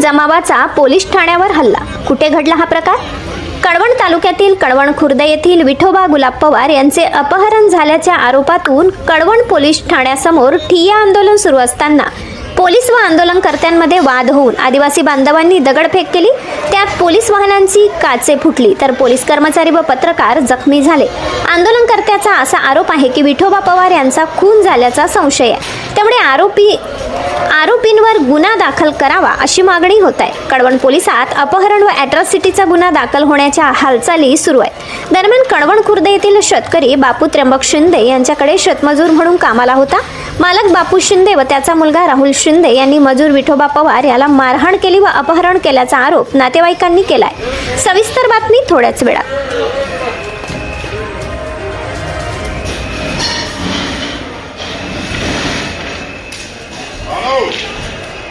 जमावाचा police ठाण्यावर हल्ला. कुठे घडला हा प्रकार? कळवण तालुक्यातील कळवण खुर्द येथील विठोबा गुलाब पवार यांचे अपहरण झाल्याच्या आरोपातून कळवण पोलीस ठाण्यासमोर ठिय्या आंदोलन सुरू असताना पोलीस व आंदोलनकर्त्यांमध्ये वाद होऊन आदिवासी बांधवांनी दगडफेक केली. त्यात पोलीस वाहनांची काचे फुटली तर पोलीस कर्मचारी व पत्रकार जखमी झाले. आंदोलनकर्त्याचा असा आरोप आहे की विठोबा पवार यांचा खून झाल्याचा संशय आहे. त्यामुळे आरोपी आरोप त्यांच्यावर गुन्हा दाखल करावा अशी मागणी होत आहे. कळवण पोलिसात अपहरण व अॅट्रॉसिटीचा गुन्हा दाखल होण्याच्या हालचाली सुरू आहेत. दरम्यान कळवण खुर्द येथील शेतकरी बापू त्र्यंबक शिंदे यांच्याकडे शेतमजूर म्हणून कामाला होता. मालक बापू शिंदे व त्याचा मुलगा राहुल शिंदे यांनी मजूर विठोबा पवार याला मारहाण केली व अपहरण केल्याचा आरोप नातेवाईकांनी केलाय. सविस्तर बातमी थोड्याच वेळात.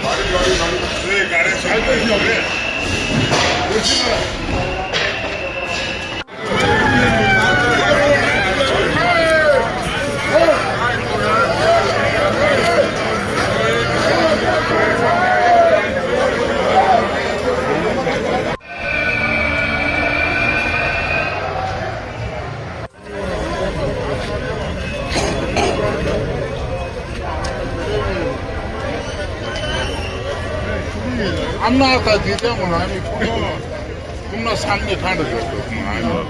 가래 가래 가래. 네, 가래 잘 드시죠, 그래. 오시면. 안 나왔다 니 때문 아니고 국나 상륙하는 것도 아니고.